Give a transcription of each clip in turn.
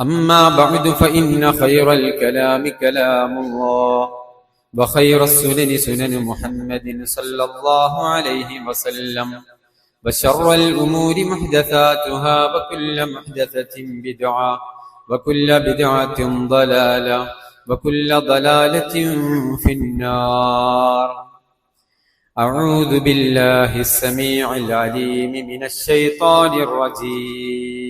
أما بعد فإن خير الكلام كلام الله وخير السنن سنن محمد صلى الله عليه وسلم وشر الأمور محدثاتها وكل محدثة بدعة وكل بدعة ضلالة وكل ضلالة في النار. أعوذ بالله السميع العليم من الشيطان الرجيم.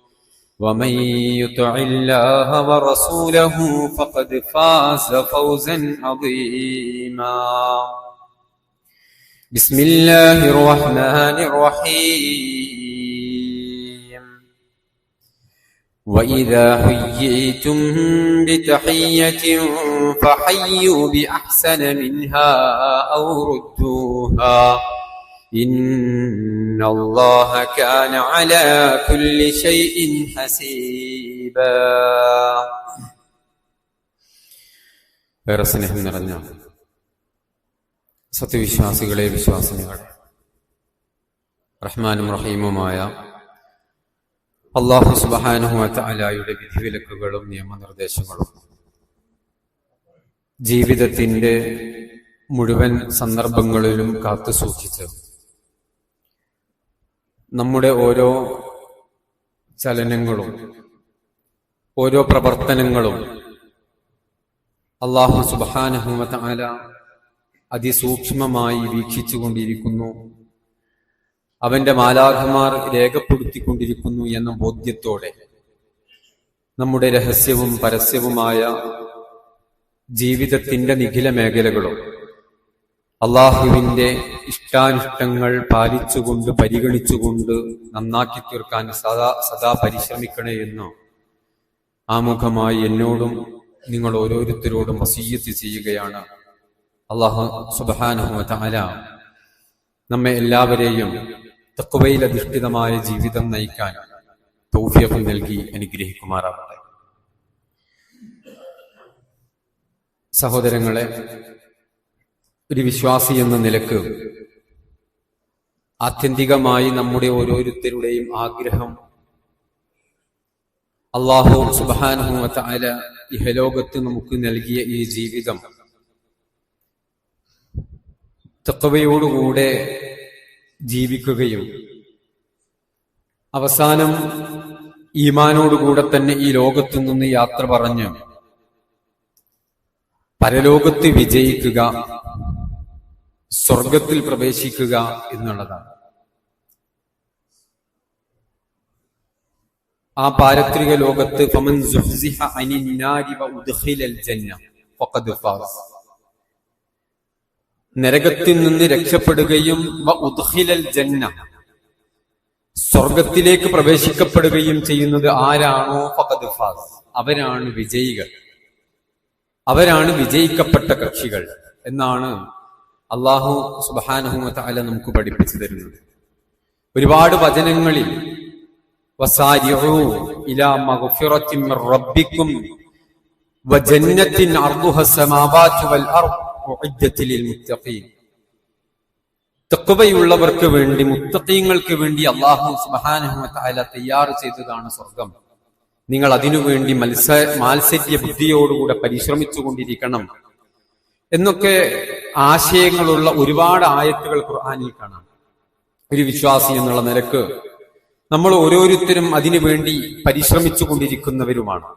ومن يطع الله ورسوله فقد فاز فوزا عظيما. بسم الله الرحمن الرحيم. وإذا حييتم بتحية فحيوا بأحسن منها أو ردوها. إن الله كان على كل شيء حسيبا വേറെ സ്നേഹം നിറഞ്ഞ സത്യവിശ്വാസികളെ വിശ്വാസിനികൾ റഹ്മാനും റഹീമുമായ അള്ളാഹു സുബാനുഹുഅലായുടെ വിധിവിലക്കുകളും നിയമനിർദ്ദേശങ്ങളും ജീവിതത്തിന്റെ മുഴുവൻ സന്ദർഭങ്ങളിലും കാത്തു സൂക്ഷിച്ച് നമ്മുടെ ഓരോ ചലനങ്ങളും ഓരോ പ്രവർത്തനങ്ങളും അള്ളാഹു സുബാനഹുമത്ത ആല അതിസൂക്ഷ്മമായി വീക്ഷിച്ചുകൊണ്ടിരിക്കുന്നു. അവന്റെ മാലാഖമാർ രേഖപ്പെടുത്തിക്കൊണ്ടിരിക്കുന്നു എന്ന ബോധ്യത്തോടെ നമ്മുടെ രഹസ്യവും പരസ്യവുമായ ജീവിതത്തിന്റെ നിഖില മേഖലകളും അള്ളാഹുവിന്റെ ഇഷ്ടാനിഷ്ടങ്ങൾ പാലിച്ചുകൊണ്ട് പരിഗണിച്ചുകൊണ്ട് നന്നാക്കി തീർക്കാൻ സദാ സദാ പരിശ്രമിക്കണേ എന്ന്. ആമുഖമായി എന്നോടും നിങ്ങൾ ഓരോരുത്തരോടും വസീയത്ത് ചെയ്യുകയാണ്. അള്ളാഹു സുബാനുഹല നമ്മെ എല്ലാവരെയും തക്കുവയിൽ അധിഷ്ഠിതമായ ജീവിതം നയിക്കാൻ തൗഫിയഫ് നൽകി അനുഗ്രഹിക്കുമാറാവട്ടെ. സഹോദരങ്ങളെ ഒരു വിശ്വാസി എന്ന നിലയ്ക്ക് ആത്യന്തികമായി നമ്മുടെ ഓരോരുത്തരുടെയും ആഗ്രഹം അള്ളാഹു സുബാനുഹല ഇഹലോകത്ത് നമുക്ക് നൽകിയ ഈ ജീവിതം. തക്കവയോടുകൂടെ ജീവിക്കുകയും അവസാനം ഈമാനോടുകൂടെ തന്നെ ഈ ലോകത്തു നിന്ന് യാത്ര പറഞ്ഞ് പരലോകത്ത് വിജയിക്കുക സ്വർഗത്തിൽ പ്രവേശിക്കുക എന്നുള്ളതാണ്. ആ പാരത്രിക ലോകത്ത് നരകത്തിൽ നിന്ന് രക്ഷപ്പെടുകയും ജന്ന. സ്വർഗത്തിലേക്ക് പ്രവേശിക്കപ്പെടുകയും ചെയ്യുന്നത് ആരാണോ? ഫഖദ് ഫാസ്. അവരാണ് വിജയികൾ. അവരാണ് വിജയിക്കപ്പെട്ട കക്ഷികൾ എന്നാണ് അള്ളാഹു സുബാനഹുമ തആല നമുക്ക് പഠിപ്പിച്ചു തരുന്നത് ഒരുപാട് വചനങ്ങളിൽ തഖ്വയുള്ളവർക്ക് വേണ്ടി മുത്തക്കീങ്ങൾക്ക് വേണ്ടി അള്ളാഹു തആല തയ്യാർ ചെയ്തതാണ് സ്വർഗം. നിങ്ങൾ അതിനുവേണ്ടി മത്സ മാത്സര്യ ബുദ്ധിയോടുകൂടെ പരിശ്രമിച്ചുകൊണ്ടിരിക്കണം. എന്നൊക്കെ ആശയങ്ങളുള്ള ഒരുപാട് ആയത്തുകൾ ഖുർആാനിൽ കാണാം. ഒരു വിശ്വാസി എന്നുള്ള നിലയ്ക്ക് നമ്മൾ ഓരോരുത്തരും അതിനു വേണ്ടി പരിശ്രമിച്ചു കൊണ്ടിരിക്കുന്നവരുമാണ്.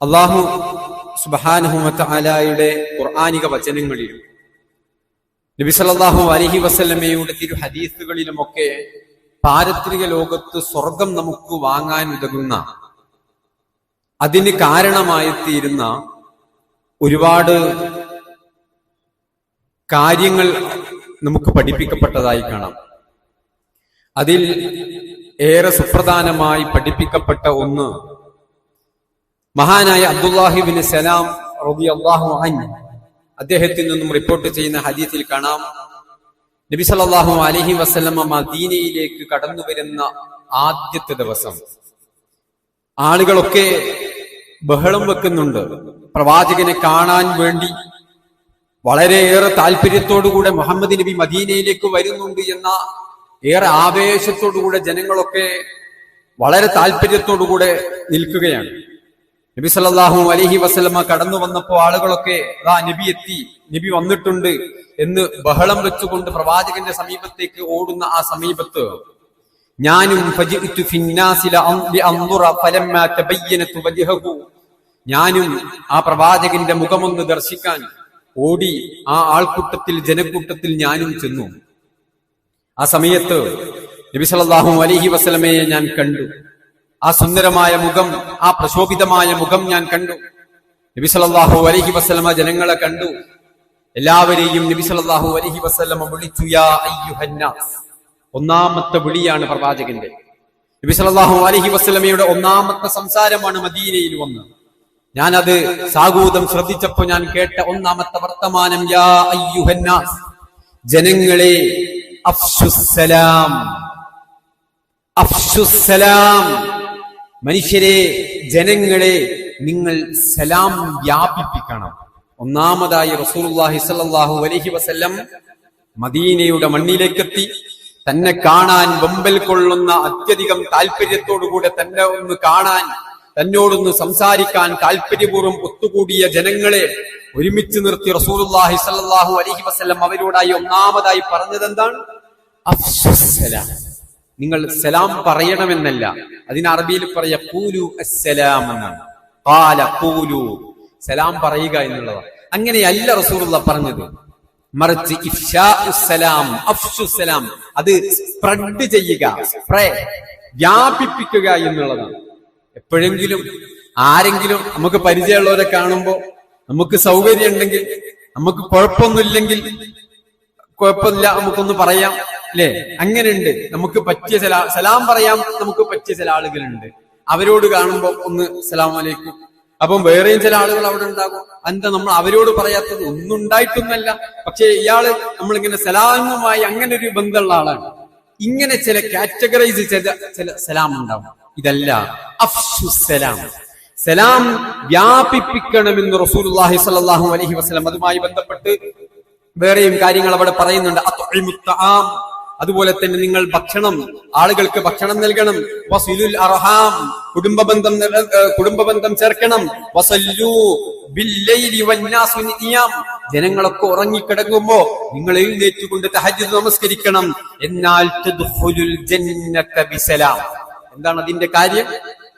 അള്ളാഹു സുബാനഹുമത്ത് ആലായുടെ ഖുർആാനിക വചനങ്ങളിലും നബി സല്ലല്ലാഹു അലൈഹി വസല്ലമയുടെ തിരു ഹദീസുകളിലുമൊക്കെ പാരത്രിക ലോകത്ത് സ്വർഗം നമുക്ക് വാങ്ങാൻ ഉതകുന്ന അതിന് കാരണമായിത്തീരുന്ന ഒരുപാട് കാര്യങ്ങൾ നമുക്ക് പഠിപ്പിക്കപ്പെട്ടതായി കാണാം. അതിൽ ഏറെ സുപ്രധാനമായി പഠിപ്പിക്കപ്പെട്ട ഒന്ന് മഹാനായ അബ്ദുല്ലാഹിബിൻ സലാം റബി അള്ളാഹു അദ്ദേഹത്തിൽ നിന്നും റിപ്പോർട്ട് ചെയ്യുന്ന ഹദീത്തിൽ കാണാം. നബി സല്ലല്ലാഹു അലഹി വസ്ലമ മദീനയിലേക്ക് കടന്നു വരുന്ന ആദ്യത്തെ ദിവസം. ആളുകളൊക്കെ ബഹളം വെക്കുന്നുണ്ട്. പ്രവാചകനെ കാണാൻ വേണ്ടി വളരെയേറെ താല്പര്യത്തോടുകൂടെ മുഹമ്മദ് നബി മദീനയിലേക്ക് വരുന്നുണ്ട് എന്ന ഏറെ ആവേശത്തോടുകൂടെ ജനങ്ങളൊക്കെ വളരെ താല്പര്യത്തോടുകൂടെ നിൽക്കുകയാണ്. നബി സല്ലാഹു അലഹി വസല്ലമ കടന്നു വന്നപ്പോ ആളുകളൊക്കെ അതാ നബി എത്തി നബി വന്നിട്ടുണ്ട് എന്ന് ബഹളം വെച്ചുകൊണ്ട് പ്രവാചകന്റെ സമീപത്തേക്ക് ഓടുന്ന ആ സമീപത്ത് ഞാനും. ഞാനും ആ പ്രവാചകന്റെ മുഖമൊന്ന് ദർശിക്കാൻ ഓടി ആ ആൾക്കൂട്ടത്തിൽ ജനക്കൂട്ടത്തിൽ ഞാനും ചെന്നു. ആ സമയത്ത് നബി അലഹി വസല്ലമയെ ഞാൻ കണ്ടു. ആ സുന്ദരമായ മുഖം ആ പ്രശോഭിതമായ മുഖം ഞാൻ കണ്ടു. നബി അലഹി വസല്ലമ ജനങ്ങളെ കണ്ടു. എല്ലാവരെയും നബി അലഹി വസല്ലമ വിളിച്ചു യാ അയ്യുഹന്നാസ് ഒന്നാമത്തെ വിളിയാണ് പ്രവാചകന്റെ. നബി അലൈഹി വസല്ലമയുടെ ഒന്നാമത്തെ സംസാരമാണ് മദീനയിൽ വന്ന്. ഞാനത് സാഗൂതം ശ്രദ്ധിച്ചപ്പോ ഞാൻ കേട്ട ഒന്നാമത്തെ വർത്തമാനം യാ അയ്യുഹന്നാസ് ജനങ്ങളെ അഫ്ഷുസ്സലാം അഫ്ഷുസ്സലാം മനുഷ്യരെ ജനങ്ങളെ നിങ്ങൾ സലാം വ്യാപിപ്പിക്കണം. ഒന്നാമതായി റസൂലുള്ളാഹി അലഹി വസല്ലം മദീനയുടെ മണ്ണിലേക്കെത്തി. തന്നെ കാണാൻ വമ്പൽ കൊള്ളുന്ന അത്യധികം താല്പര്യത്തോടുകൂടെ തന്നെ ഒന്ന് കാണാൻ തന്നോടൊന്ന് സംസാരിക്കാൻ താല്പര്യപൂർവം ഒത്തുകൂടിയ ജനങ്ങളെ ഒരുമിച്ച് നിർത്തി റസൂലുള്ളാഹി സല്ലാഹു അലഹി വസ്ലം അവരോടായി ഒന്നാമതായി പറഞ്ഞത് എന്താണ് നിങ്ങൾ സലാം പറയണമെന്നല്ല. അതിന് അറബിയിൽ പറയ കൂലു അസ്സലാം എന്നാണ്. കാല കൂലു സലാം പറയുക എന്നുള്ളതാണ്. അങ്ങനെയല്ല റസൂലുള്ള പറഞ്ഞത്. മറിച്ച് ഇഫ്ഷാ ഉസ്സലാം അഫ്ഷുസലാം അത് സ്പ്രെഡ് ചെയ്യുക സ്പ്രേ വ്യാപിപ്പിക്കുക എന്നുള്ളതാണ്. എപ്പോഴെങ്കിലും ആരെങ്കിലും നമുക്ക് പരിചയമുള്ളവരെ കാണുമ്പോൾ നമുക്ക് സൗകര്യം ഉണ്ടെങ്കിൽ നമുക്ക് കുഴപ്പമൊന്നുമില്ലെങ്കിൽ കുഴപ്പമില്ല നമുക്കൊന്ന് പറയാം അല്ലേ? അങ്ങനെയുണ്ട്. നമുക്ക് പറ്റിയ ചില സലാം പറയാം നമുക്ക് പറ്റിയ ചില ആളുകളുണ്ട്. അവരോട് കാണുമ്പോൾ ഒന്ന് സലാം അലൈക്കും. അപ്പം വേറെയും ചില ആളുകൾ അവിടെ ഉണ്ടാകും. എന്താ നമ്മൾ അവരോട് പറയാത്തത്? ഒന്നും ഉണ്ടായിട്ടൊന്നല്ല പക്ഷെ ഇയാൾ നമ്മളിങ്ങനെ സലാമുമായി അങ്ങനെ ഒരു ബന്ധമുള്ള ആളാണ്. ഇങ്ങനെ ചില കാറ്റഗറൈസ് ചെയ്ത ചില സലാം ഉണ്ടാവും. ഇതല്ല അഫ്സുസലാം സലാം. വ്യാപിപ്പിക്കണമെന്ന് റസൂലുള്ളാഹി സ്വല്ലല്ലാഹു അലൈഹി വസല്ലം അതുമായി ബന്ധപ്പെട്ട് വേറെയും കാര്യങ്ങൾ അവിടെ പറയുന്നുണ്ട്. അതുപോലെ തന്നെ നിങ്ങൾ ഭക്ഷണം ആളുകൾക്ക് ഭക്ഷണം നൽകണം. വസിലുൽ അർഹാം കുടുംബ ബന്ധം കുടുംബ ബന്ധം ചേർക്കണം. വസല്ലു ജനങ്ങളൊക്കെ ഉറങ്ങിക്കിടങ്ങുമ്പോ നിങ്ങൾ എഴുന്നേറ്റുകൊണ്ട് തഹജ് നമസ്കരിക്കണം. എന്നാൽ എന്താണ് അതിന്റെ കാര്യം?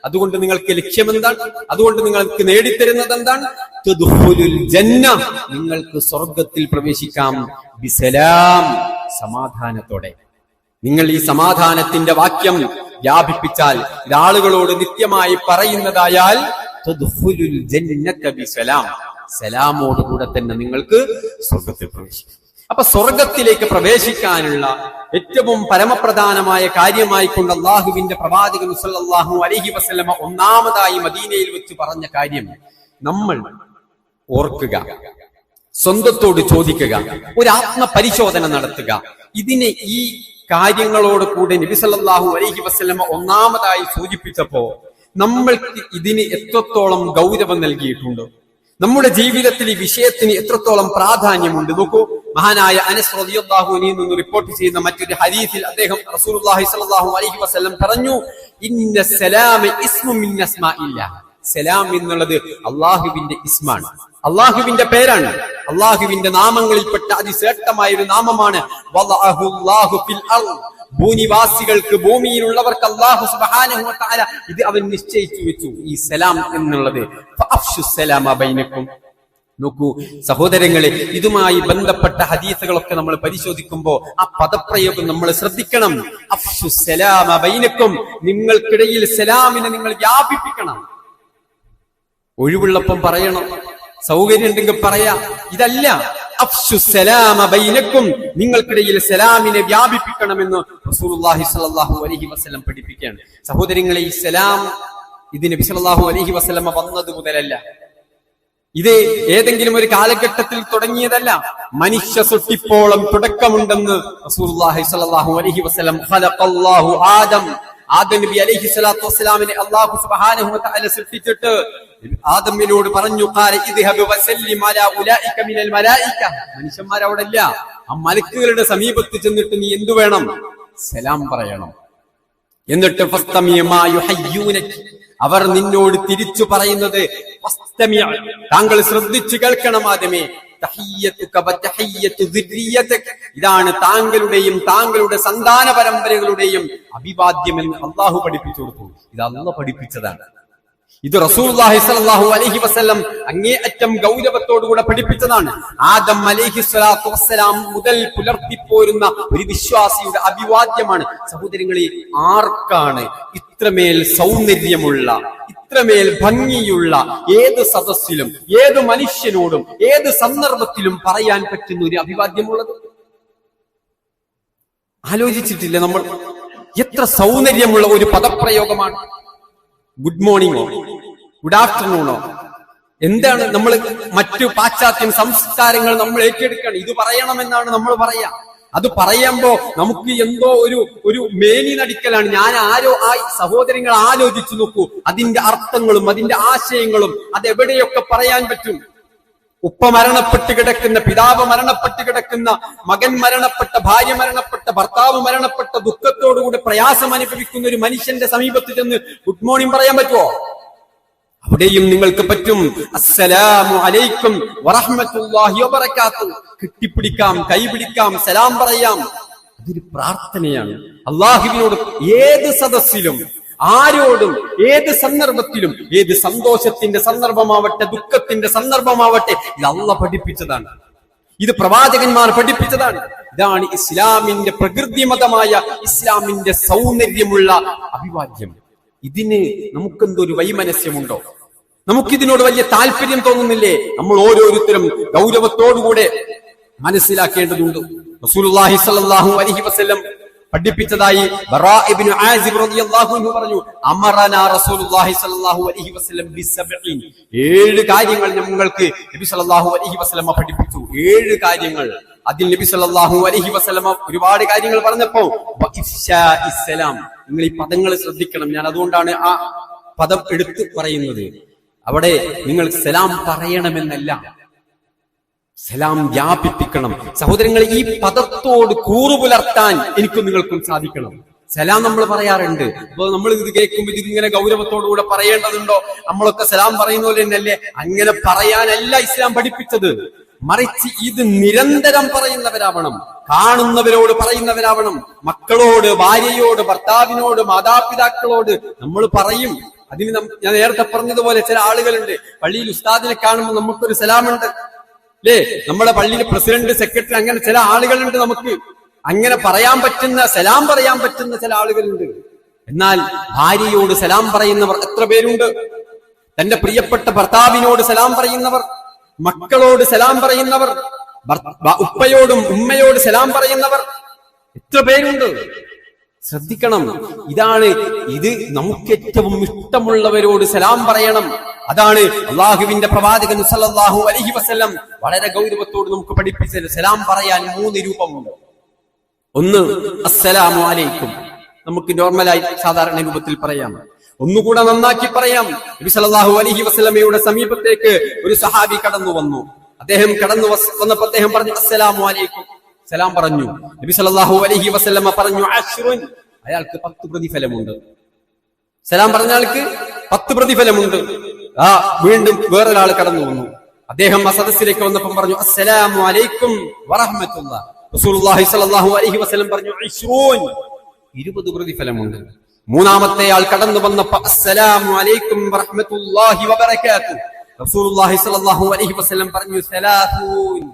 അതുകൊണ്ട് നിങ്ങൾക്ക് ലക്ഷ്യം എന്താണ് അതുകൊണ്ട് നിങ്ങൾക്ക് നേടിത്തരുന്നത് എന്താണ്? ജന്ന. നിങ്ങൾക്ക് സ്വർഗത്തിൽ പ്രവേശിക്കാം. ബിസലാം. സമാധാനത്തോടെ. നിങ്ങൾ ഈ സമാധാനത്തിന്റെ വാക്യം വ്യാപിപ്പിച്ചാൽ ഇത് ആളുകളോട് നിത്യമായി പറയുന്നതായാൽ സലാമോടുകൂടെ തന്നെ നിങ്ങൾക്ക് സ്വർഗത്തിൽ പ്രവേശിക്കും. അപ്പൊ സ്വർഗത്തിലേക്ക് പ്രവേശിക്കാനുള്ള ഏറ്റവും പരമപ്രധാനമായ കാര്യമായി കൊണ്ട് അള്ളാഹുവിന്റെ പ്രവാചകൻ സല്ലല്ലാഹു അലഹി വസ്ലമ ഒന്നാമതായി മദീനയിൽ വെച്ച് പറഞ്ഞ കാര്യം നമ്മൾ ഓർക്കുക സ്വന്തത്തോട് ചോദിക്കുക ഒരു ആത്മപരിശോധന നടത്തുക. ഇതിനെ ഈ കാര്യങ്ങളോട് കൂടി നബി സല്ലല്ലാഹു അലൈഹി വസല്ലമ ഒന്നാമതായി സൂചിപ്പിച്ചപ്പോ നമ്മൾക്ക് ഇതിന് എത്രത്തോളം ഗൗരവം നൽകിയിട്ടുണ്ട്. നമ്മുടെ ജീവിതത്തിൽ ഈ വിഷയത്തിന് എത്രത്തോളം പ്രാധാന്യമുണ്ട് നോക്കൂ. മഹാനായ അനസ് റളിയല്ലാഹു അൻഹു നിന്ന് റിപ്പോർട്ട് ചെയ്യുന്ന മറ്റൊരു ഹദീസിൽ അദ്ദേഹം റസൂലുള്ളാഹി സ്വല്ലല്ലാഹു അലൈഹി വസല്ലം പറഞ്ഞു ഇന്ന സലാമ ഇസ്മു മിൻ അസ്മാഇല്ലാ സലാം എന്നുള്ളത് അള്ളാഹുവിന്റെ ഇസ്മാണ്. അള്ളാഹുവിന്റെ പേരാണ്. അള്ളാഹുവിന്റെ നാമങ്ങളിൽപ്പെട്ട അതിശ്രേഷ്ഠമായ ഒരു നാമമാണ്. ഭൂനിവാസികൾക്ക് ഭൂമിയിലുള്ളവർക്ക് അള്ളാഹു സുബ്ഹാനഹു വ ഇത് അവൻ നിശ്ചയിച്ചു വെച്ചു. ഈ സലാം എന്നുള്ളത് നോക്കൂ സഹോദരങ്ങളെ ഇതുമായി ബന്ധപ്പെട്ട ഹദീസുകളൊക്കെ നമ്മൾ പരിശോധിക്കുമ്പോൾ ആ പദപ്രയോഗം നമ്മൾ ശ്രദ്ധിക്കണം. അഫ്സു സലാമ നിങ്ങൾക്കിടയിൽ സലാമിനെ നിങ്ങൾ വ്യാപിപ്പിക്കണം. ഒഴിവുള്ളപ്പം പറയണം. സൗകര്യം ഉണ്ടെങ്കിൽ പറയാം ഇതല്ല ും. ബൈനക്കും നിങ്ങൾക്കിടയിൽ സലാമിനെ വ്യാപിപ്പിക്കണമെന്ന് റസൂലുള്ളാഹി സ്വല്ലല്ലാഹു അലൈഹി വസല്ലം പഠിപ്പിക്കുകയാണ്. സഹോദരങ്ങളെ ഈ സലാം ഇത് നബി അലൈഹി വസല്ലമ വന്നത് മുതലല്ല. ഇത് ഏതെങ്കിലും ഒരു കാലഘട്ടത്തിൽ തുടങ്ങിയതല്ല. മനുഷ്യ സൃഷ്ടിപ്പോളം തുടക്കമുണ്ടെന്ന് റസൂലുള്ളാഹി സ്വല്ലല്ലാഹു അലൈഹി വസല്ലം ഖലഖല്ലാഹു ആദം നബി അലൈഹി സ്വലാത്തു വസ്സലാമിനെ അള്ളാഹു തആല സൃഷ്ടിച്ചിട്ട് ആദമിനോട് പറഞ്ഞു ഇല്ല ആ മലക്കുകളുടെ സമീപത്ത് ചെന്നിട്ട് നീ എന്തു വേണം സലാം പറയണം എന്നിട്ട്. അവർ നിന്നോട് തിരിച്ചു പറയുന്നത്. താങ്കൾ ശ്രദ്ധിച്ചു കേൾക്കണം ആദ്യമേ. ഇതാണ് താങ്കളുടെയും താങ്കളുടെ സന്താന പരമ്പരകളുടെയും അഭിവാദ്യം എന്ന് അള്ളാഹു പഠിപ്പിച്ചു കൊടുത്തു. ഇത് അള്ള പഠിപ്പിച്ചതാണ്. ഇത് സ്വല്ലല്ലാഹു അലൈഹി വസല്ലം അങ്ങേയറ്റം ഗൗരവത്തോടുകൂടെ പഠിപ്പിച്ചതാണ്. ആദം അലഹി സ്വലാത്തു വസ്സലാം മുതൽ പുലർത്തിപ്പോരുന്ന ഒരു വിശ്വാസിയുടെ അഭിവാദ്യമാണ്. സഹോദരങ്ങളിൽ ആർക്കാണ് ഇത്രമേൽ സൗന്ദര്യമുള്ള ഇത്രമേൽ ഭംഗിയുള്ള ഏത് സദസ്സിലും ഏത് മനുഷ്യനോടും ഏത് സന്ദർഭത്തിലും പറയാൻ പറ്റുന്ന ഒരു അഭിവാദ്യമുള്ളത്? ആലോചിച്ചിട്ടില്ല നമ്മൾ? എത്ര സൗന്ദര്യമുള്ള ഒരു പദപ്രയോഗമാണ്. ഗുഡ് മോർണിംഗോ ഗുഡ് ആഫ്റ്റർനൂണോ എന്താണ് നമ്മൾ മറ്റു പാശ്ചാത്യ സംസ്കാരങ്ങൾ നമ്മൾ ഏറ്റെടുക്കണം ഇത് പറയണമെന്നാണ് നമ്മൾ പറയാ അത് പറയുമ്പോ നമുക്ക് എന്തോ ഒരു ഒരു മേനി നടിക്കലാണ്. ഞാൻ ആരോ ആ സഹോദരങ്ങൾ ആലോചിച്ചു നോക്കൂ. അതിന്റെ അർത്ഥങ്ങളും അതിന്റെ ആശയങ്ങളും അത് എവിടെയൊക്കെ പറയാൻ പറ്റും? ഉപ്പ മരണപ്പെട്ട് കിടക്കുന്ന പിതാവ് മരണപ്പെട്ട് കിടക്കുന്ന മകൻ മരണപ്പെട്ട ഭാര്യ മരണപ്പെട്ട ഭർത്താവ് മരണപ്പെട്ട ദുഃഖത്തോടുകൂടി പ്രയാസം അനുഭവിക്കുന്ന ഒരു മനുഷ്യന്റെ സമീപത്ത് ചെന്ന് ഗുഡ് മോർണിംഗ് പറയാൻ പറ്റുമോ അവിടെയും നിങ്ങൾക്ക് പറ്റും. അസ്സലാമു അലൈക്കും വറഹ്മത്തുള്ളാഹി വബറകാത്തു കെട്ടിപ്പിടിക്കാം കൈപിടിക്കാം സലാം പറയാം. അതൊരു പ്രാർത്ഥനയാണ്. അള്ളാഹുവിനോട് ഏത് സദസ്സിലും ആരോടും ഏത് സന്ദർഭത്തിലും ഏത് സന്തോഷത്തിന്റെ സന്ദർഭമാവട്ടെ ദുഃഖത്തിന്റെ സന്ദർഭമാവട്ടെ ഇത് അള്ള പഠിപ്പിച്ചതാണ്. ഇത് പ്രവാചകന്മാർ പഠിപ്പിച്ചതാണ്. ഇതാണ് ഇസ്ലാമിന്റെ പ്രകൃതിമതമായ ഇസ്ലാമിന്റെ സൗന്ദര്യമുള്ള അഭിവാദ്യം. ഇതിന് നമുക്കെന്തൊരു വൈമനസ്യമുണ്ടോ? നമുക്കിതിനോട് വലിയ താല്പര്യം തോന്നുന്നില്ലേ? നമ്മൾ ഓരോരുത്തരും ഗൗരവത്തോടുകൂടെ മനസ്സിലാക്കേണ്ടതുണ്ട്. റസൂലുള്ളാഹി സ്വല്ലല്ലാഹു അലൈഹി വസല്ലം പഠിപ്പിച്ചതായി പറഞ്ഞു അമറന റസൂലുള്ളാഹി സ്വല്ലല്ലാഹു അലൈഹി വസല്ലം ബിസബ്ഈൻ ഏഴ് കാര്യങ്ങൾ ഞങ്ങൾക്ക് നബി സല്ലല്ലാഹു അലൈഹി വസല്ലം പഠിപ്പിച്ചു. ഏഴ് കാര്യങ്ങൾ. അതിൽ നബി സല്ലല്ലാഹു അലൈഹി വസല്ലം ഒരുപാട് കാര്യങ്ങൾ പറഞ്ഞപ്പോ വ ഇസ്ലാം നിങ്ങൾ ഈ പദങ്ങൾ ശ്രദ്ധിക്കണം. ഞാൻ അതുകൊണ്ടാണ് ആ പദം എടുത്തു പറയുന്നത്. അവിടെ നിങ്ങൾ സലാം പറയണമെന്നല്ല. സലാം വ്യാപിപ്പിക്കണം. സഹോദരങ്ങൾ ഈ പദത്തോട് കൂറുപുലർത്താൻ എനിക്കും നിങ്ങൾക്കും സാധിക്കണം. സലാം നമ്മൾ പറയാറുണ്ട്. അപ്പൊ നമ്മൾ ഇത് കേൾക്കുമ്പോൾ ഇതിങ്ങനെ ഗൗരവത്തോടുകൂടെ പറയേണ്ടതുണ്ടോ? നമ്മളൊക്കെ സലാം പറയുന്ന പോലെ തന്നെയല്ലേ? അങ്ങനെ പറയാനല്ല ഇസ്ലാം പഠിപ്പിച്ചത്. മറിച്ച് ഇത് നിരന്തരം പറയുന്നവരാവണം. കാണുന്നവരോട് പറയുന്നവരാവണം. മക്കളോട് ഭാര്യയോട് ഭർത്താവിനോട് മാതാപിതാക്കളോട് നമ്മൾ പറയും. അതിന് ഞാൻ നേരത്തെ പറഞ്ഞതുപോലെ ചില ആളുകളുണ്ട്. പള്ളിയിൽ ഉസ്താദിനെ കാണുമ്പോൾ നമുക്കൊരു സലാമുണ്ട്. അല്ലേ നമ്മുടെ പള്ളിയിൽ പ്രസിഡന്റ് സെക്രട്ടറി അങ്ങനെ ചില ആളുകളുണ്ട് നമുക്ക്. അങ്ങനെ പറയാൻ പറ്റുന്ന സലാം പറയാൻ പറ്റുന്ന ചില ആളുകളുണ്ട്. എന്നാൽ ഭാര്യയോട് സലാം പറയുന്നവർ എത്ര പേരുണ്ട്? തന്റെ പ്രിയപ്പെട്ട ഭർത്താവിനോട് സലാം പറയുന്നവർ മക്കളോട് സലാം പറയുന്നവർ ഉപ്പയോടും ഉമ്മയോട് സലാം പറയുന്നവർ എത്ര പേരുണ്ട്? ശ്രദ്ധിക്കണം. ഇതാണ് ഇത് നമുക്ക് ഏറ്റവും ഇഷ്ടമുള്ളവരോട് സലാം പറയണം. അതാണ് അള്ളാഹുവിന്റെ പ്രവാചകൻ സല്ലല്ലാഹു അലഹി വസ്ലം വളരെ ഗൗരവത്തോട് നമുക്ക് പഠിപ്പിച്ചത്. സലാം പറയാൻ മൂന്ന് രൂപമുണ്ട്. ഒന്ന് അസ്സലാമു അലൈക്കും. നമുക്ക് നോർമലായി സാധാരണ രൂപത്തിൽ പറയാം. ഒന്നുകൂടെ നന്നാക്കി പറയാം. നബി സല്ലല്ലാഹു അലൈഹി വസല്ലമയുടെ സമീപത്തേക്ക് ഒരു സഹാബി കടന്നു വന്നു അദ്ദേഹം കടന്നു വന്നപ്പോ അദ്ദേഹം പറഞ്ഞു അസ്സലാമു അലൈക്കും. സലാം പറഞ്ഞു. നബി സല്ലാഹു അലഹി വസ്ലമ പറഞ്ഞു അശ്റുൻ അയാൾക്ക് പത്ത് പ്രതിഫലമുണ്ട്. സലാം പറഞ്ഞ ആൾക്ക് പത്ത് പ്രതിഫലമുണ്ട്. ആ വീണ്ടും വേറൊരാൾ കടന്നു വന്നു. അദ്ദേഹം ആ സദസ്സിലേക്ക് വന്നപ്പം പറഞ്ഞു അസ്സലാമു അലൈക്കും വറഹ്മത്തുള്ള. റസൂലുള്ളാഹി സ്വല്ലല്ലാഹു അലൈഹി വസല്ലം പറഞ്ഞു ഇശ്റൂൻ ഇരുപത് പ്രതിഫലമുണ്ട്. മൂന്നാമത്തെ ആൾ കടന്നു വന്നപ്പോ അസ്സലാമു അലൈക്കും വറഹ്മത്തുള്ളാഹി വബറകാത്തു റസൂലുള്ളാഹി സ്വല്ലല്ലാഹു അലൈഹി വസല്ലം പറഞ്ഞു സലാസൂൻ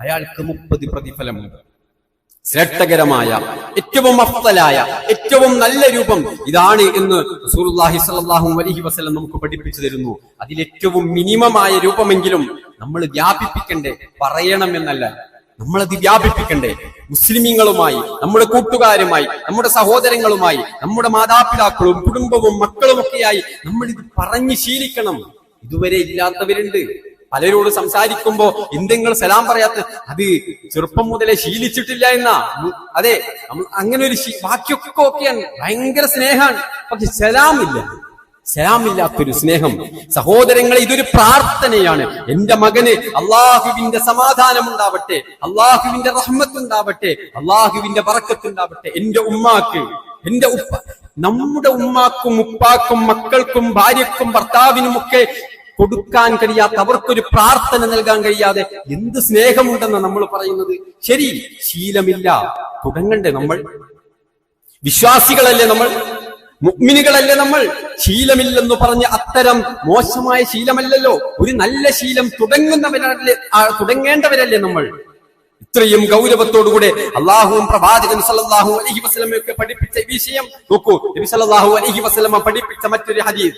അയാൾക്ക് മുപ്പത് പ്രതിഫലമുണ്ട്. ശ്രേഷ്ഠകരമായ ഏറ്റവും അഫ്തലായ ഏറ്റവും നല്ല രൂപം ഇതാണ് എന്ന് റസൂലുള്ളാഹി സ്വല്ലല്ലാഹു അലൈഹി വസല്ലം നമുക്ക് പഠിപ്പിച്ചു തരുന്നു. അതിലേറ്റവും മിനിമമായ രൂപമെങ്കിലും നമ്മൾ വ്യാപിപ്പിക്കണ്ടേ? പറയണമെന്നല്ല. നമ്മളത് വ്യാപിപ്പിക്കണ്ടേ? മുസ്ലിമീങ്ങളുമായി നമ്മുടെ കൂട്ടുകാരുമായി നമ്മുടെ സഹോദരങ്ങളുമായി നമ്മുടെ മാതാപിതാക്കളും കുടുംബവും മക്കളുമൊക്കെയായി നമ്മൾ ഇത് പറഞ്ഞു ശീലിക്കണം. ഇതുവരെ ഇല്ലാത്തവരുണ്ട്. പലരോട് സംസാരിക്കുമ്പോ എന്തെങ്കിലും സലാം പറയാത്ത അത് ചെറുപ്പം മുതലേ ശീലിച്ചിട്ടില്ല എന്നാ. അതെ നമ്മൾ അങ്ങനെ ഒരു ബാക്കിയൊക്കെ ഓക്കെയാണ് ഭയങ്കര സ്നേഹമാണ്. പക്ഷെ സലാമില്ല. സലാമില്ലാത്തൊരു സ്നേഹം. സഹോദരങ്ങളെ ഇതൊരു പ്രാർത്ഥനയാണ്. എന്റെ മകന് അള്ളാഹുവിന്റെ സമാധാനം ഉണ്ടാവട്ടെ അള്ളാഹുവിന്റെ റഹ്മത്ത് ഉണ്ടാവട്ടെ അള്ളാഹുവിന്റെ വറക്കത്ത് ഉണ്ടാവട്ടെ എന്റെ ഉമ്മാക്ക് എന്റെ ഉപ്പ നമ്മുടെ ഉമ്മാക്കും ഉപ്പാക്കും മക്കൾക്കും ഭാര്യക്കും ഭർത്താവിനുമൊക്കെ കൊടുക്കാൻ കഴിയാത്ത അവർക്കൊരു പ്രാർത്ഥന നൽകാൻ കഴിയാതെ എന്ത് സ്നേഹമുണ്ടെന്ന് നമ്മൾ പറയുന്നത്? ശരി ശീലമില്ല. തുടങ്ങണ്ടേ നമ്മൾ? വിശ്വാസികളല്ലേ നമ്മൾ? മുഗ്മിനികളല്ലേ നമ്മൾ? ശീലമില്ലെന്ന് പറഞ്ഞ് അത്തരം മോശമായ ശീലമല്ലല്ലോ. ഒരു നല്ല ശീലം തുടങ്ങുന്നവരല്ലേ തുടങ്ങേണ്ടവരല്ലേ നമ്മൾ? ഇത്രയും ഗൗരവത്തോടുകൂടെ അള്ളാഹുവും പ്രവാചകൻ സല്ലല്ലാഹു അലഹി വസ്ലമയൊക്കെ പഠിപ്പിച്ച വിഷയം നോക്കൂ. നബി സല്ലല്ലാഹു അലൈഹി വസ്ലമ പഠിപ്പിച്ച മറ്റൊരു ഹദീസ്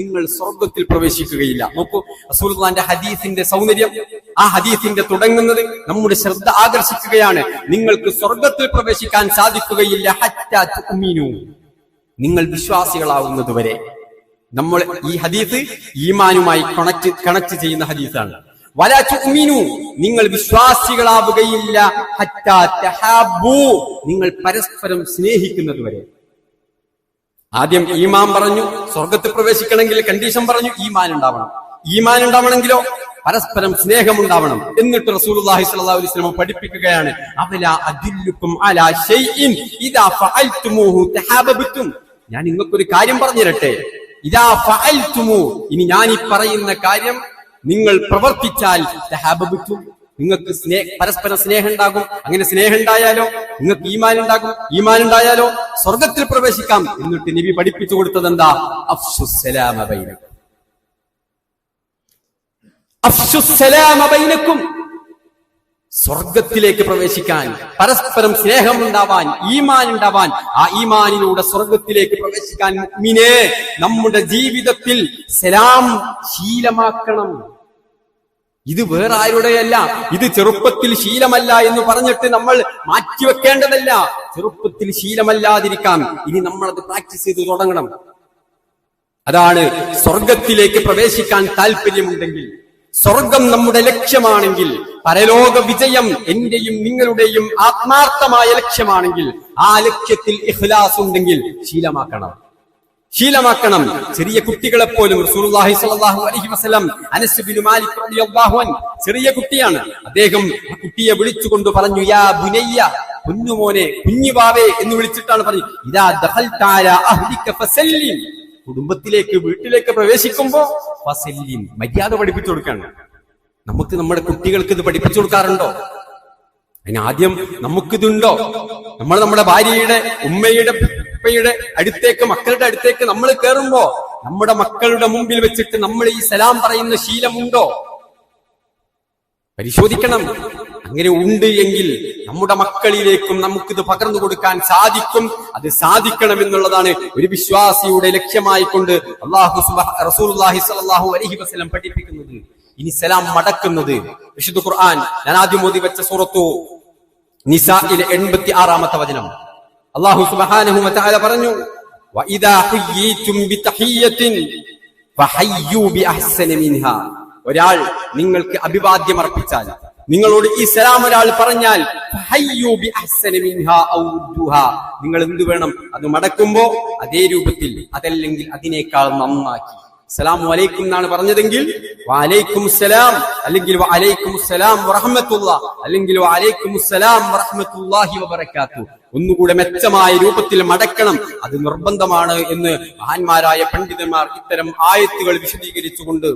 നിങ്ങൾ സ്വർഗത്തിൽ പ്രവേശിക്കുകയില്ല. നോക്കൂ റസൂലുള്ളാഹിന്റെ ഹദീസിന്റെ സൗന്ദര്യം ആ ഹദീസിന്റെ തുടങ്ങുന്നത് നമ്മുടെ ശ്രദ്ധ ആകർഷിക്കുകയാണ്. നിങ്ങൾക്ക് സ്വർഗത്തിൽ പ്രവേശിക്കാൻ സാധിക്കുകയില്ല. നിങ്ങൾ വിശ്വാസികളാവുന്നതുവരെ. നമ്മൾ ഈ ഹദീസ് ഈമാനുമായി കണക്ട് കണക്ട് ചെയ്യുന്ന ഹദീസാണ്. നിങ്ങൾ വിശ്വാസികളാവുകയില്ല. നിങ്ങൾ പരസ്പരം സ്നേഹിക്കുന്നത് വരെ. ആദ്യം ഈമാൻ പറഞ്ഞു സ്വർഗത്തിൽ പ്രവേശിക്കണമെങ്കിൽ കണ്ടീഷൻ പറഞ്ഞു ഈമാൻ ഉണ്ടാവണം. ഈമാൻ ഉണ്ടാവണമെങ്കിലോ പരസ്പരം സ്നേഹം ഉണ്ടാവണം. എന്നിട്ട് റസൂലുള്ളാഹി സ്വല്ലല്ലാഹു അലൈഹി വസല്ലം പഠിപ്പിക്കുകയാണ് അദില്ലുക്കും അലാ ഷൈഇൻ. ഇദാ ഞാൻ നിങ്ങൾക്കൊരു കാര്യം പറഞ്ഞു തരട്ടെ ഇദാ ഇനി ഞാൻ ഈ പറയുന്ന കാര്യം നിങ്ങൾ പ്രവർത്തിച്ചാൽ ലഹാബിക്കും നിങ്ങൾക്ക് സ്നേ പരസ്പരം സ്നേഹം ഉണ്ടാകും അങ്ങനെ സ്നേഹം ഉണ്ടായാലോ നിങ്ങൾക്ക് ഈമാൻ ഉണ്ടാകും ഈമാൻ ഉണ്ടായാലോ സ്വർഗത്തിൽ പ്രവേശിക്കാം. എന്നിട്ട് നബി പഠിപ്പിച്ചു കൊടുത്തത് എന്താ? അഫ്സുസലാമ ബൈനക്കും. അഫ്സുസലാമ സ്വർഗത്തിലേക്ക് പ്രവേശിക്കാൻ പരസ്പരം സ്നേഹം ഉണ്ടാവാൻ ഈമാൻ ഉണ്ടാവാൻ ആ ഈമാനിലൂടെ സ്വർഗത്തിലേക്ക് പ്രവേശിക്കാൻ മുഗ്മിനെ നമ്മുടെ ജീവിതത്തിൽ സലാം ശീലമാക്കണം. ഇത് വേറെ ആരുടെയല്ല ഇത് ചെറുപ്പത്തിൽ ശീലമല്ല എന്ന് പറഞ്ഞിട്ട് നമ്മൾ മാറ്റിവെക്കേണ്ടതല്ല. ചെറുപ്പത്തിൽ ശീലമല്ലാതിരിക്കാം ഇനി നമ്മൾ അത് പ്രാക്ടീസ് ചെയ്ത് തുടങ്ങണം. അതാണ് സ്വർഗത്തിലേക്ക് പ്രവേശിക്കാൻ താല്പര്യമുണ്ടെങ്കിൽ സ്വർഗം നമ്മുടെ ലക്ഷ്യമാണെങ്കിൽ പരലോക വിജയം എന്റെയും നിങ്ങളുടെയും ആത്മാർത്ഥമായ ലക്ഷ്യമാണെങ്കിൽ ആ ലക്ഷ്യത്തിൽ ഇഖ്ലാസ് ഉണ്ടെങ്കിൽ ശീലമാക്കണം. ശീലമാക്കണം. ചെറിയ കുട്ടികളെ പോലും റസൂലുള്ളാഹി സ്വല്ലല്ലാഹു അലൈഹി വസല്ലം അനസ് മാലിക് റളിയല്ലാഹു അൻ ചെറിയ കുട്ടിയാണ്. അദ്ദേഹം കുട്ടിയെ വിളിച്ചുകൊണ്ട് പറഞ്ഞു യാ ബുനയ്യ കുഞ്ഞുമോനെ കുഞ്ഞുബാവേ എന്ന് വിളിച്ചിട്ടാണ് പറഞ്ഞു ഇദാ അഹ്ലിക കുടുംബത്തിലേക്ക് വീട്ടിലേക്ക് പ്രവേശിക്കുമ്പോ ഫസല്ലിം മര്യാദ പഠിപ്പിച്ചു കൊടുക്കാണ്. നമുക്ക് നമ്മുടെ കുട്ടികൾക്ക് ഇത് പഠിപ്പിച്ചു കൊടുക്കാറുണ്ടോ? അതിന് ആദ്യം നമുക്കിതുണ്ടോ? നമ്മൾ നമ്മുടെ ഭാര്യയുടെ ഉമ്മയുടെ ഉപ്പയുടെ അടുത്തേക്ക് മക്കളുടെ അടുത്തേക്ക് നമ്മൾ കയറുമ്പോ നമ്മുടെ മക്കളുടെ മുമ്പിൽ വെച്ചിട്ട് നമ്മൾ ഈ സലാം പറയുന്ന ശീലമുണ്ടോ? പരിശോധിക്കണം. അങ്ങനെ ഉണ്ട് എങ്കിൽ നമ്മുടെ മക്കളിലേക്കും നമുക്കിത് പകർന്നു കൊടുക്കാൻ സാധിക്കും. അത് സാധിക്കണം എന്നുള്ളതാണ് ഒരു വിശ്വാസിയുടെ ലക്ഷ്യമായി കൊണ്ട് അള്ളാഹു വസ്ലം അലൈഹി വസല്ലം പഠിപ്പിക്കുന്നത്. ഇനി സലാം മടക്കുന്നത്. വിശുദ്ധ ഖുർആൻ ഞാൻ ആദ്യം ഓതി വെച്ച സൂറത്തു നിസായിലെ എൺപത്തി ആറാമത്തെ വചനം. അള്ളാഹു സുബ്ഹാനഹു മറ്റാല പറഞ്ഞു ഒരാൾ നിങ്ങൾക്ക് അഭിവാദ്യം അർപ്പിച്ചാൽ നിങ്ങളോട് ഈ സലാം ഒരാൾ പറഞ്ഞാൽ നിങ്ങൾ എന്തു വേണം അത് മടക്കുമ്പോ അതേ രൂപത്തിൽ അതല്ലെങ്കിൽ അതിനേക്കാൾ നന്നാക്കി. സലാം വലൈക്കും എന്നാണ് പറഞ്ഞതെങ്കിൽ വലൈക്കും സലാം അല്ലെങ്കിൽ വലൈക്കും സലാം വറഹമത്തുള്ള അല്ലെങ്കിൽ വലൈക്കും സലാം വറഹ്മത്തുള്ളാഹി വബറക്കാത്തു ഒന്നുകൂടെ മെച്ചമായ രൂപത്തിൽ മടക്കണം. അത് നിർബന്ധമാണ് എന്ന് മഹാന്മാരായ പണ്ഡിതന്മാർ ഇത്തരം ആയത്തുകൾ വിശദീകരിച്ചുകൊണ്ട്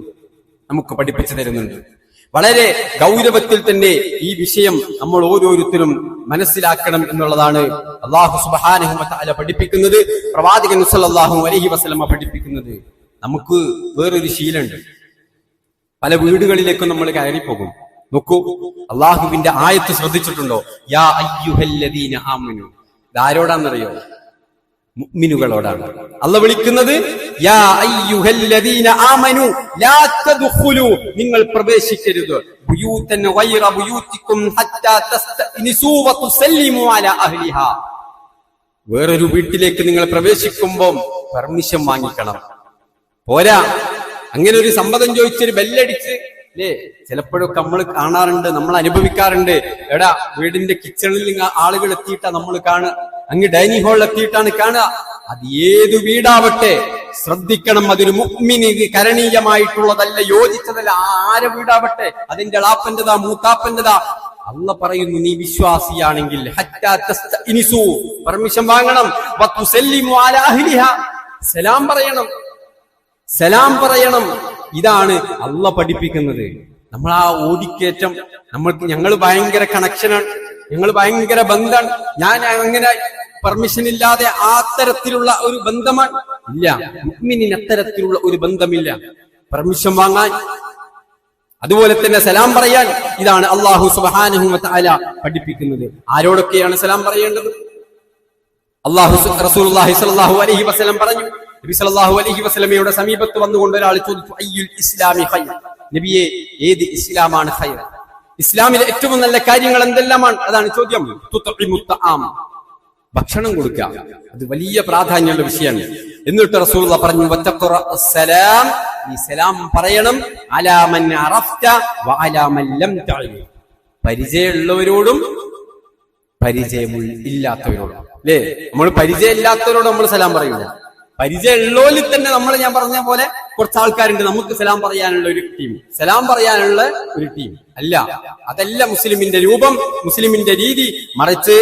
നമുക്ക് പഠിപ്പിച്ചു തരുന്നുണ്ട്. വളരെ ഗൗരവത്തിൽ തന്നെ ഈ വിഷയം നമ്മൾ ഓരോരുത്തരും മനസ്സിലാക്കണം എന്നുള്ളതാണ് അള്ളാഹു വതആല പഠിപ്പിക്കുന്നത് പ്രവാചകൻ സല്ലല്ലാഹു അലൈഹി വസല്ലമ പഠിപ്പിക്കുന്നത്. നമുക്ക് വേറൊരു ശീലമുണ്ട്. പല വീടുകളിലേക്കും നമ്മൾ കയറിപ്പോകും. നോക്കൂ അള്ളാഹുവിന്റെ ആയത്ത് ശ്രദ്ധിച്ചിട്ടുണ്ടോ? യാ അയ്യുഹല്ലദീന ആമനു. ഇതാരോടാന്നറിയോ? മുഅ്മിനുകളോടാണ്. അല്ല വിളിക്കുന്നത് യാ അയ്യുഹല്ലദീന ആമനു ലാ തദ്ഖുലു. നിങ്ങൾ പ്രവേശിക്കരുത്. ബുയൂതൻ ഗൈറ ബുയൂതിക്കും ഹത്താ തസ്തനിസു വതുസല്ലിമു അലാ അഹ്ലിഹാ. വേറൊരു വീട്ടിലേക്ക് നിങ്ങൾ പ്രവേശിക്കുമ്പോൾ പെർമിഷൻ വാങ്ങിക്കണം. പോരാ. അങ്ങനെ ഒരു സമ്മതം ചോദിച്ചൊരു ബെല്ലടിച്ച്. അല്ലേ ചിലപ്പോഴൊക്കെ നമ്മൾ കാണാറുണ്ട് നമ്മൾ അനുഭവിക്കാറുണ്ട്. എടാ വീടിന്റെ കിച്ചണിൽ ആളുകൾ എത്തിയിട്ടാ നമ്മൾ കാണുക. അങ്ങ് ഡൈനിങ് ഹാളിൽ എത്തിയിട്ടാണ് കാണുക. അത് ഏത് വീടാവട്ടെ? ശ്രദ്ധിക്കണം അതൊരു മുക്മിന് കരണീയമായിട്ടുള്ളതല്ല യോജിച്ചതല്ല. ആരെ വീടാവട്ടെ? അതിന്റെ ളാപ്പന്റെതാ മൂത്താപ്പന്റെതാ. അല്ല പറയുന്നു നീ വിശ്വാസിയാണെങ്കിൽ പെർമിഷൻ വാങ്ങണം. സലാം പറയണം. സലാം പറയണം. ഇതാണ് അള്ള പഠിപ്പിക്കുന്നത്. നമ്മൾ ആ ഓടിക്കേറ്റം നമ്മൾക്ക് ഞങ്ങൾ ഭയങ്കര കണക്ഷനാണ് ഞങ്ങൾ ഭയങ്കര ബന്ധമാണ്. ഞാൻ അങ്ങനെ പെർമിഷൻ ഇല്ലാതെ ആ തരത്തിലുള്ള ഒരു ബന്ധമാണ്. ഇല്ല മുഅ്മിനിന് അത്തരത്തിലുള്ള ഒരു ബന്ധമില്ല. പെർമിഷൻ വാങ്ങാൻ. അതുപോലെ തന്നെ സലാം പറയാൻ ഇതാണ് അള്ളാഹു സുബ്ഹാനഹു വതആല പഠിപ്പിക്കുന്നത്. ആരോടൊക്കെയാണ് സലാം പറയേണ്ടത്? അള്ളാഹു സ്വല്ലല്ലാഹു അലൈഹി വസല്ലം പറഞ്ഞു. നബി സല്ലല്ലാഹു അലൈഹി വസല്ലമയുടെ സമീപത്ത് വന്നുകൊണ്ട് ഒരാൾ ചോദിച്ചു അയ്യുൽ ഇസ്ലാമി ഖൈർ? നബിയെ ഏത് ഇസ്ലാമാണ് ഖൈർ? ഇസ്ലാമിലെ ഏറ്റവും നല്ല കാര്യങ്ങൾ എന്തെല്ലാമാണ്? അതാണ് ചോദ്യം. ഭക്ഷണം കൊടുക്കുക. അത് വലിയ പ്രാധാന്യമുള്ള വിഷയമാണ്. എന്നിട്ട് റസൂൽ പറഞ്ഞു സലാം സലാം പറയണം. അലാമൻ പരിചയമുള്ളവരോടും പരിചയമുള്ള ഇല്ലാത്തവരോടും. അല്ലേ നമ്മൾ പരിചയമില്ലാത്തവരോട് നമ്മൾ സലാം പറയില്ല പരിചയമുള്ളവരിൽ തന്നെ നമ്മൾ ഞാൻ പറഞ്ഞ പോലെ കുറച്ച് ആൾക്കാരുണ്ട്. നമുക്ക് സലാം പറയാനുള്ള ഒരു ടീം. സലാം പറയാനുള്ള ഒരു ടീം. അല്ല അതല്ല മുസ്ലിമിന്റെ രൂപം മുസ്ലിമിന്റെ രീതി. മറിച്ച്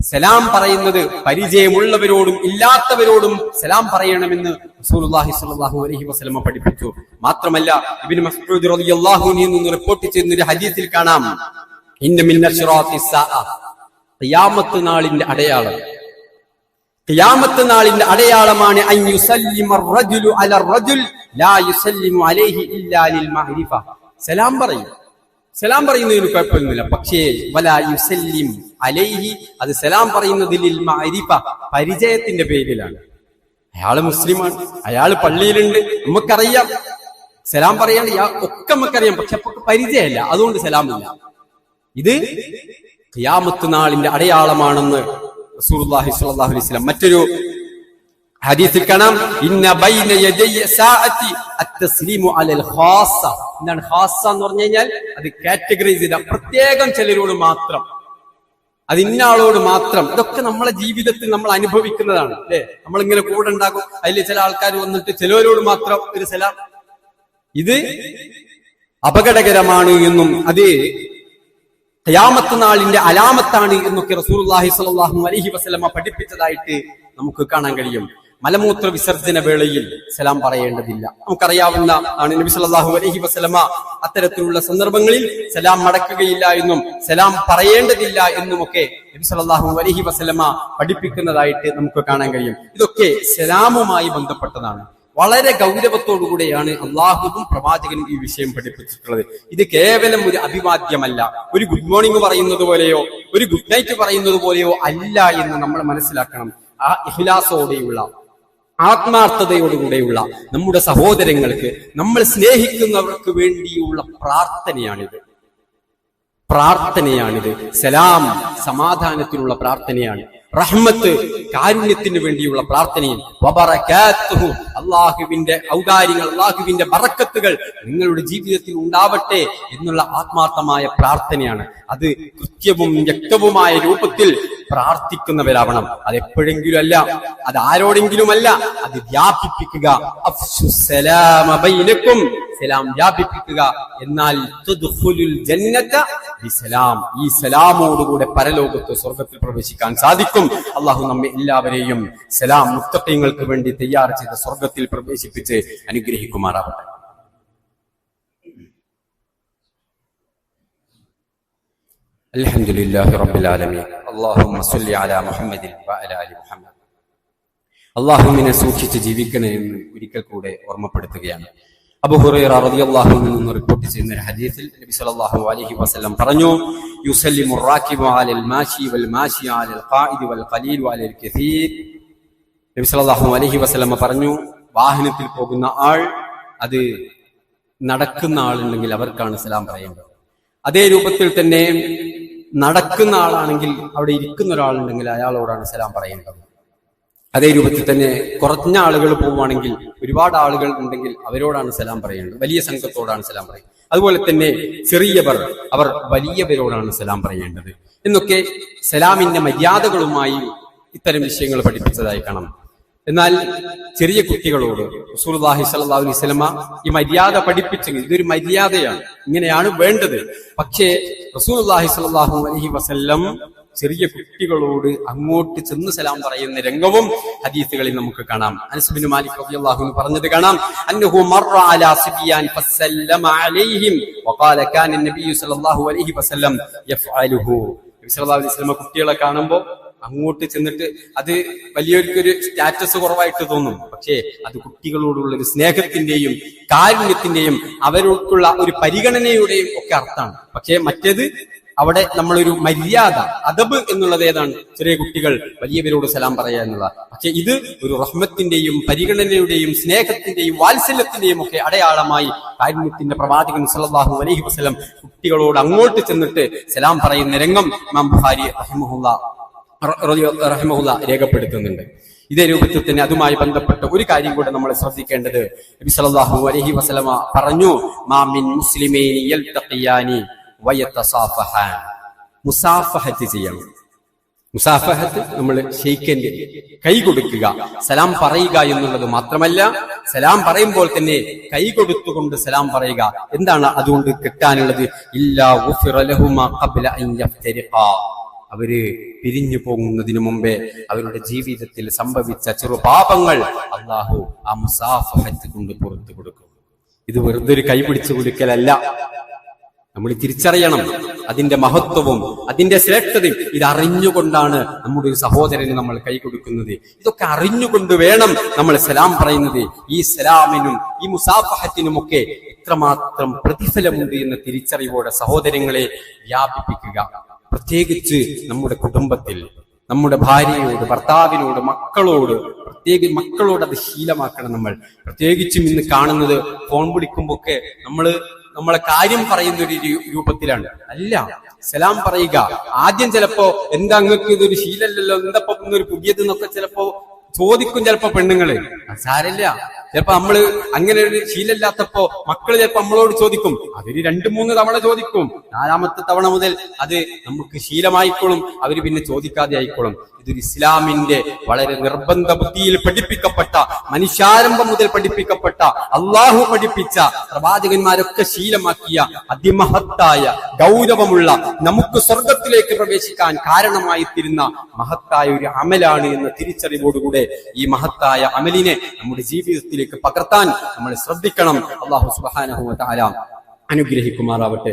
സലാം പറയുന്നത് പരിചയമുള്ളവരോടും ഇല്ലാത്തവരോടും സലാം പറയണമെന്ന് റസൂലുള്ളാഹി സ്വല്ലല്ലാഹു അലൈഹി പഠിപ്പിച്ചു. മാത്രമല്ല ഇബ്നു റളിയല്ലാഹു അൻഹു റിപ്പോർട്ട് ചെയ്യുന്ന ഒരു ഹദീസിൽ കാണാം. ഖിയാമത്ത് നാളിന്റെ അടയാളം ഖിയാമത്ത് നാളിന്റെ അടയാളമാണ് അല റജുൽ ലാ യുസല്ലിമു അലൈഹി ഇല്ലാ ലിൽ സലാം പറയും. സലാം പറയുന്നതിന് കുഴപ്പമൊന്നുമില്ല. പക്ഷേ വലാ യുസല്ലിം അലൈഹി അത് സലാം പറയുന്നതിൽ മഅരിഫ പരിചയത്തിന്റെ പേരിലാണ്. അയാൾ മുസ്ലിമാണ്. അയാൾ പള്ളിയിലുണ്ട്. നമുക്കറിയാം. സലാം പറയാണ്ട് ഒക്കെ നമുക്കറിയാം. പക്ഷെ പരിചയമല്ല. അതുകൊണ്ട് സലാമില്ല. ഇത് ഖിയാമത്ത് നാളിന്റെ അടയാളമാണെന്ന് റസൂലുള്ളാഹി സ്വല്ലല്ലാഹു അലൈഹി വസല്ലം മറ്റൊരു ഹദീസിൽ കാണാം. ഇന്ന ബൈന അത്തസ്ലീമു അലൽ ഖാസ എന്താണ് ഖാസ എന്ന് പറഞ്ഞു കഴിഞ്ഞാൽ അത് കാറ്റഗറൈസ് ചെയ്ത പ്രത്യേകം ചിലരോട് മാത്രം അത് ഇന്ന ആളോട് മാത്രം. ഇതൊക്കെ നമ്മളെ ജീവിതത്തിൽ നമ്മൾ അനുഭവിക്കുന്നതാണ് അല്ലെ? നമ്മളിങ്ങനെ കൂടെ ഉണ്ടാകും അതിൽ ചില ആൾക്കാർ വന്നിട്ട് ചിലവരോട് മാത്രം ഒരു സലാം. ഇത് അപകടകരമാണ് എന്നും അത് ഖിയാമത്ത് നാളിന്റെ അലാമത്താണ് എന്നൊക്കെ റസൂലുള്ളാഹി സ്വല്ലല്ലാഹു അലൈഹി വസല്ലമ പഠിപ്പിച്ചതായിട്ട് നമുക്ക് കാണാൻ കഴിയും. മലമൂത്ര വിസർജന വേളയിൽ സലാം പറയേണ്ടതില്ല. നമുക്കറിയാവുന്ന ആണ് നബി സല്ലല്ലാഹു അലൈഹി വസല്ലമ അത്തരത്തിലുള്ള സന്ദർഭങ്ങളിൽ സലാം മടക്കുകയില്ല എന്നും സലാം പറയേണ്ടതില്ല എന്നുമൊക്കെ നബി സല്ലല്ലാഹു അലൈഹി വസല്ലമ പഠിപ്പിക്കുന്നതായിട്ട് നമുക്ക് കാണാൻ കഴിയും. ഇതൊക്കെ സലാമുമായി ബന്ധപ്പെട്ടതാണ്. വളരെ ഗൗരവത്തോടുകൂടെയാണ് അള്ളാഹുവും പ്രവാചകനും ഈ വിഷയം പഠിപ്പിച്ചിട്ടുള്ളത്. ഇത് കേവലം ഒരു അഭിവാദ്യമല്ല. ഒരു ഗുഡ് മോർണിംഗ് പറയുന്നത് പോലെയോ ഒരു ഗുഡ് നൈറ്റ് പറയുന്നത് പോലെയോ അല്ല എന്ന് നമ്മൾ മനസ്സിലാക്കണം. ആ ഇഹ്ലാസോടെയുള്ള ആത്മാർത്ഥതയോടുകൂടെയുള്ള നമ്മുടെ സഹോദരങ്ങൾക്ക് നമ്മൾ സ്നേഹിക്കുന്നവർക്ക് വേണ്ടിയുള്ള പ്രാർത്ഥനയാണിത്. പ്രാർത്ഥനയാണിത്. സലാം സമാധാനത്തിനുള്ള പ്രാർത്ഥനയാണ്. റഹ്മത്ത് കാരുണ്യത്തിന് വേണ്ടിയുള്ള പ്രാർത്ഥനയും അള്ളാഹുവിന്റെ ഔദാര്യങ്ങൾ അള്ളാഹുവിന്റെ ബറക്കത്തുകൾ നിങ്ങളുടെ ജീവിതത്തിൽ ഉണ്ടാവട്ടെ എന്നുള്ള ആത്മാർത്ഥമായ പ്രാർത്ഥനയാണ്. അത് കൃത്യവും വ്യക്തവുമായ രൂപത്തിൽ പ്രാർത്ഥിക്കുന്നവരാവണം. അത് എപ്പോഴെങ്കിലും അല്ല അത് ആരോടെങ്കിലും അല്ല അത് വ്യാപിപ്പിക്കുക. സലാം വ്യാപിപ്പിക്കുക. എന്നാൽ ഈ സലാമോടുകൂടെ പരലോകത്ത് സ്വർഗത്തിൽ പ്രവേശിക്കാൻ സാധിക്കും. അള്ളാഹു നമ്മെ എല്ലാവരെയും സലാം മുത്തക്കങ്ങൾക്ക് വേണ്ടി തയ്യാർ ചെയ്ത സ്വർഗത്തിൽ പ്രവേശിപ്പിച്ച് അനുഗ്രഹിക്കുമാറാവട്ടെ. الحمد لله رب العالمين اللهم صل على محمد وعلى ال محمد അള്ളാഹുവിനെ സൂക്ഷിച്ച് ജീവിക്കണേ എന്ന് ഒരിക്കൽ കൂടെ ഓർമ്മപ്പെടുത്തുകയാണ് അബുഹുറൈറ റളിയല്ലാഹു അൻഹു നിന്ന് റിപ്പോർട്ട് ചെയ്യുന്ന ഒരു ഹദീസിൽ നബി സല്ലല്ലാഹു അലൈഹി വസല്ലം പറഞ്ഞു യുസല്ലിമു റാക്കിബു അലൽ മാശി വൽ മാശി അലൽ ഖായിദി വൽ ഖലീൽ അലൽ കസീർ നബി സല്ലല്ലാഹു അലൈഹി വസല്ലം പറഞ്ഞു വാഹനത്തിൽ പോകുന്ന ആൾ അത് നടക്കുന്ന ആളുണ്ടെങ്കിൽ അവർക്കാണ് സലാം പറയേണ്ടത് അതേ രൂപത്തിൽ തന്നെ നടക്കുന്ന ആളാണെങ്കിൽ അവിടെ ഇരിക്കുന്ന ഒരാളുണ്ടെങ്കിൽ അയാളോടാണ് സലാം പറയേണ്ടത്. അതേ രൂപത്തിൽ തന്നെ കുറഞ്ഞ ആളുകൾ പോവുകയാണെങ്കിൽ ഒരുപാട് ആളുകൾ ഉണ്ടെങ്കിൽ അവരോടാണ് സലാം പറയേണ്ടത്. വലിയ സംഘത്തോടാണ് സലാം പറയുന്നത് അതുപോലെ തന്നെ ചെറിയവർ അവർ വലിയവരോടാണ് സലാം പറയേണ്ടത്. എന്നൊക്കെ സലാമിന്റെ മര്യാദകളുമായി ഇത്തരം വിഷയങ്ങൾ പഠിപ്പിച്ചതായി കാണാം. എന്നാൽ ചെറിയ കുട്ടികളോട് റസൂലുള്ളാഹി സല്ലാ അലൈഹി വസല്ലമ ഈ മര്യാദ പഠിപ്പിച്ചെങ്കിൽ ഇതൊരു മര്യാദയാണ്. ഇങ്ങനെയാണ് വേണ്ടത്. പക്ഷേ റസൂലുള്ളാഹി സ്വല്ലല്ലാഹു അലഹി വസല്ലം ചെറിയ കുട്ടികളോട് അങ്ങോട്ട് ചെന്ന് സലാം പറയുന്ന രംഗവും ഹദീസുകളിൽ നമുക്ക് കാണാം. അനസ് ബിൻ മാലിക് റളിയല്ലാഹു അൻഹു പറഞ്ഞത് കാണാം. അന്നഹു മർറ അലാ സിബിയാൻ ഫസല്ലമ അലൈഹിം വഖാല കാന നബിയു സല്ലല്ലാഹു അലൈഹി വസല്ലം യഫ്അലുഹു. നബി സല്ലല്ലാഹു അലൈഹി വസല്ലം കുട്ടികളെ കാണുമ്പോൾ അങ്ങോട്ട് ചെന്നിട്ട് അത് വലിയൊരു സ്റ്റാറ്റസ് കുറവായിട്ട് തോന്നും. പക്ഷേ അത് കുട്ടികളോടുള്ള ഒരു സ്നേഹത്തിന്റെയും കാരുണ്യത്തിന്റെയും അവരോടുള്ള ഒരു പരിഗണനയുടെയും ഒക്കെ അർത്ഥമാണ്. പക്ഷേ മറ്റേത് അവിടെ നമ്മളൊരു മര്യാദ അദബ് എന്നുള്ളത് ഏതാണ്? ചെറിയ കുട്ടികൾ വലിയവരോട് സലാം പറയുക എന്നുള്ള പക്ഷെ ഇത് ഒരു റഹ്മത്തിന്റെയും പരിഗണനയുടെയും സ്നേഹത്തിന്റെയും വാത്സല്യത്തിന്റെയും ഒക്കെ അടയാളമായി കാരുണ്യത്തിന്റെ പ്രവാചകൻ സല്ലല്ലാഹു അലൈഹി വസ്ലം കുട്ടികളോട് അങ്ങോട്ട് ചെന്നിട്ട് സലാം പറയുന്ന രംഗം ഇമാം ബുഹാരി റഹിമഹുല്ല റഹിമഹുല്ല രേഖപ്പെടുത്തുന്നുണ്ട്. ഇതേ രൂപത്തിൽ തന്നെ അതുമായി ബന്ധപ്പെട്ട ഒരു കാര്യം കൂടെ നമ്മൾ ശ്രദ്ധിക്കേണ്ടത് നബി സല്ലല്ലാഹു അലൈഹി വസല്ലമ പറഞ്ഞു മാമിൻ മുസ്ലിമൈനി യൽതഖിയാനി മുസാഫഹത്ത് ചെയ്യണം. മുസാഫഹത്ത് നമ്മൾ ഷെയ്ഖന്റെ കൈ കൊടുക്കുക. സലാം പറയുക എന്നുള്ളത് മാത്രമല്ല സലാം പറയുമ്പോൾ തന്നെ കൈ കൊടുത്തുകൊണ്ട് സലാം പറയുക. എന്താണ് അതുകൊണ്ട് കിട്ടാനുള്ളത്? ഇല്ലാ അവർ പിരിഞ്ഞു പോകുന്നതിനു മുമ്പേ അവരുടെ ജീവിതത്തിൽ സംഭവിച്ച ചെറുപാപങ്ങൾ അള്ളാഹു ആ മുസാഫഹത്ത് കൊണ്ട് പുറത്തു കൊടുക്കും. ഇത് വെറുതെ ഒരു കൈ പിടിച്ചു കൊടുക്കലല്ല നമ്മൾ തിരിച്ചറിയണം അതിന്റെ മഹത്വവും അതിന്റെ ശ്രേഷ്ഠതയും ഇത് അറിഞ്ഞുകൊണ്ടാണ് നമ്മുടെ ഒരു സഹോദരന് നമ്മൾ കൈ കൊടുക്കുന്നത്. ഇതൊക്കെ അറിഞ്ഞുകൊണ്ട് വേണം നമ്മൾ സലാം പറയുന്നത്. ഈ സലാമിനും ഈ മുസാഫഹത്തിനുമൊക്കെ എത്രമാത്രം പ്രതിഫലമുണ്ട് എന്ന തിരിച്ചറിവോടെ സഹോദരങ്ങളെ വ്യാപിപ്പിക്കുക. പ്രത്യേകിച്ച് നമ്മുടെ കുടുംബത്തിൽ നമ്മുടെ ഭാര്യയോട് ഭർത്താവിനോട് മക്കളോട് പ്രത്യേക മക്കളോട് അത് ശീലമാക്കണം നമ്മൾ. പ്രത്യേകിച്ചും ഇന്ന് കാണുന്നത് ഫോൺ വിളിക്കുമ്പോഴൊക്കെ നമ്മൾ നമ്മളെ കാര്യം പറയുന്ന ഒരു രൂപത്തിലാണ്. അല്ല സലാം പറയുക. ആദ്യം ചിലപ്പോ എന്താ അങ്ങക്ക് ഇതൊരു ശീലല്ലല്ലോ എന്താ ഒരു പുതിയത് എന്നൊക്കെ ചിലപ്പോ ചോദിക്കും ചിലപ്പോ പെണ്ണുങ്ങൾ. സാരല്ല ചിലപ്പോ നമ്മൾ അങ്ങനെ ഒരു ശീലമില്ലാത്തപ്പോ മക്കൾ ചിലപ്പോ നമ്മളോട് ചോദിക്കും അവർ രണ്ടു മൂന്ന് തവണ ചോദിക്കും. നാലാമത്തെ തവണ മുതൽ അത് നമുക്ക് ശീലമായിക്കോളും അവർ പിന്നെ ചോദിക്കാതെ ആയിക്കോളും. ഇതൊരു ഇസ്ലാമിന്റെ വളരെ നിർബന്ധ ബുദ്ധിയിൽ പഠിപ്പിക്കപ്പെട്ട മനുഷ്യാരംഭം മുതൽ പഠിപ്പിക്കപ്പെട്ട അള്ളാഹു പഠിപ്പിച്ച പ്രവാചകന്മാരൊക്കെ ശീലമാക്കിയ അതിമഹത്തായ ഗൗരവമുള്ള നമുക്ക് സ്വർഗത്തിലേക്ക് പ്രവേശിക്കാൻ കാരണമായി തീരുന്ന മഹത്തായ ഒരു അമലാണ് എന്ന തിരിച്ചറിവോടുകൂടെ ഈ മഹത്തായ അമലിനെ നമ്മുടെ ജീവിതത്തിലേക്ക് പകർത്താൻ നമ്മൾ ശ്രദ്ധിക്കണം. അള്ളാഹു സുബാനഹു താല അനുഗ്രഹിക്കുമാറാവട്ടെ.